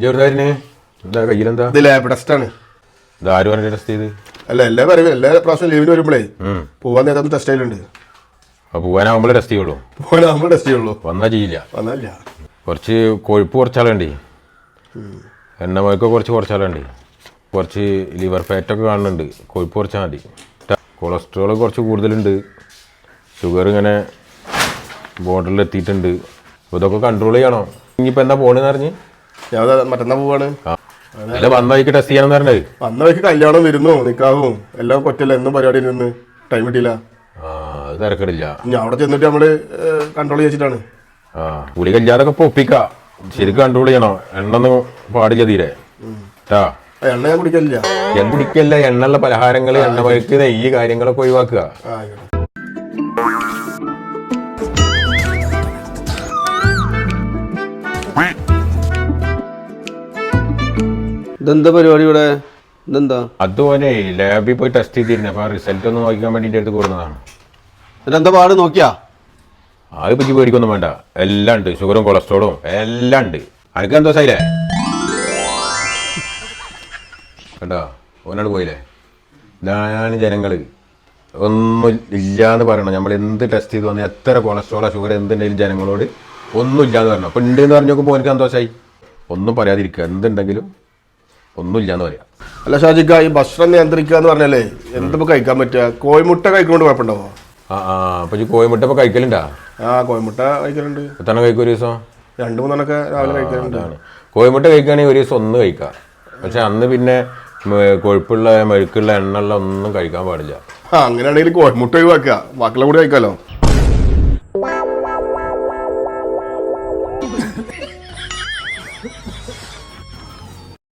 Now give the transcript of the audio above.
ചെറുതായിരുന്നു എന്താ കയ്യിലെന്താ? ഇത് ആര് പറഞ്ഞ ടെസ്റ്റ് ചെയ്ത്? അല്ല എല്ലാ പറയും. എല്ലാ പ്രാവശ്യം ലീവിന് വരുമ്പോഴേ ഉം. പോവാൻ നേരത്തെ ടെസ്റ്റ് ചെയ്യലുണ്ട്. അപ്പോൾ പോകാനാകുമ്പോൾ ടെസ്റ്റ് ചെയ്യുള്ളൂ. പോകാൻ നമ്മൾ ടെസ്റ്റ് ചെയ്യുള്ളൂ. വന്നാൽ ചെയ്യില്ല. വന്നല്ല. കുറച്ച് കൊഴുപ്പ് കുറച്ചാളുണ്ട്. എണ്ണമയൊക്കെ കുറച്ച് കുറച്ചാളുണ്ട്. കുറച്ച് ലിവർ ഫാറ്റൊക്കെ കാണുന്നുണ്ട്. കൊഴുപ്പ് കുറച്ചാൽ മതി. കൊളസ്ട്രോൾ കുറച്ച് കൂടുതലുണ്ട്. ഷുഗർ ഇങ്ങനെ ബോർഡറിൽ എത്തിയിട്ടുണ്ട് അപ്പോൾ ഇതൊക്കെ കൺട്രോൾ ചെയ്യണം. ഇനിയിപ്പോൾ എന്താ പോണെന്ന് പറഞ്ഞ് ഞാൻ മറ്റന്നാ പോവാണ്. ആ. അല്ല വന്ന ടെസ്റ്റ് ചെയ്യണമെന്ന് പറഞ്ഞത് വന്ന വഴിക്ക് കല്യാണം വരുന്നു നിക്കാവും എല്ലാം കൊറ്റല്ല എന്നും പരിപാടി നിന്ന്. ടൈം കിട്ടിയില്ല. തിരക്കിടില്ല. ഞാൻ അവിടെ ചെന്നിട്ട് നമ്മൾ കൺട്രോൾ ചെയ്തിട്ടാണ് ആ ഗുളികല്ലാതൊക്കെ ഇപ്പോൾ ഒപ്പിക്കാം. ശരിക്കും കൺട്രോൾ ചെയ്യണം. എണ്ണ ഒന്നും പാടില്ല തീരെ. എണ്ണ ഞാൻ കുടിക്കലില്ല. ഞാൻ കുടിക്കല്ല എണ്ണയുള്ള പലഹാരങ്ങൾ എണ്ണ വഴിക്ക് നെയ്യ് കാര്യങ്ങളൊക്കെ ഒഴിവാക്കുക. ഇതെന്താ പരിപാടി ഇവിടെ? ഇതെന്താ? അതുപോലെ ലാബിൽ പോയി ടെസ്റ്റ് ചെയ്തിരുന്നു. അപ്പൊ റിസൾട്ട് ഒന്ന് നോക്കാൻ വേണ്ടിയിട്ട് എടുത്ത് കൊടുക്കുന്നതാണ് ഇതെന്താ പാട് നോക്കിയാ? അത് പറ്റി പേടിക്കൊന്നും വേണ്ട. എല്ലാം ഉണ്ട്. ഷുഗറും കൊളസ്ട്രോളും എല്ലാം ഉണ്ട്. അനക്ക് എന്തോ സൈലേ കണ്ടോ? ഓനോട് പോയില്ലേ? ഇതാണ് ജനങ്ങൾ ഒന്നും ഇല്ലാന്ന് പറയണം. നമ്മൾ എന്ത് ടെസ്റ്റ് ചെയ്ത് വന്നാൽ എത്ര കൊളസ്ട്രോളോ ഷുഗർ എന്തുണ്ടെങ്കിലും ജനങ്ങളോട് ഒന്നും ഇല്ലാന്ന് പറഞ്ഞു അപ്പം ഉണ്ട് എന്ന് പറഞ്ഞു നോക്കുമ്പോൾ എനിക്ക് സന്തോഷമായി ഒന്നും പറയാതിരിക്കുക. എന്തുണ്ടെങ്കിലും ഒന്നും എന്ന് പറയാം. അല്ല ഷാജിക്ക ഈ ഭക്ഷണം നിയന്ത്രിക്കുക എന്ന് പറഞ്ഞാലേ എന്തിപ്പോ കഴിക്കാൻ പറ്റുക? കോഴിമുട്ട കഴിക്കുന്നോണ്ട് കുഴപ്പമുണ്ടാവോ ആ ആ അപ്പം ഈ കോഴിമുട്ട ഇപ്പോൾ കഴിക്കലുണ്ടാ? ആ കോഴിമുട്ട കഴിക്കലുണ്ട്. എത്ര കഴിക്കും ഒരു ദിവസം? രണ്ടു മൂന്നെണ്ണൊക്കെ രാവിലെ കഴിക്കലുണ്ട്. കോഴിമുട്ട കഴിക്കുകയാണെങ്കിൽ ഒരു ദിവസം ഒന്ന് കഴിക്കാം. പക്ഷെ അന്ന് പിന്നെ കൊഴുപ്പുള്ള മെഴുക്കുള്ള എണ്ണ ഒന്നും കഴിക്കാൻ പാടില്ല. അങ്ങനെയാണെങ്കിൽ കോഴിമുട്ട ഒഴിവാക്കുക. ബാക്കിയുള്ള കൂടി കഴിക്കാലോ?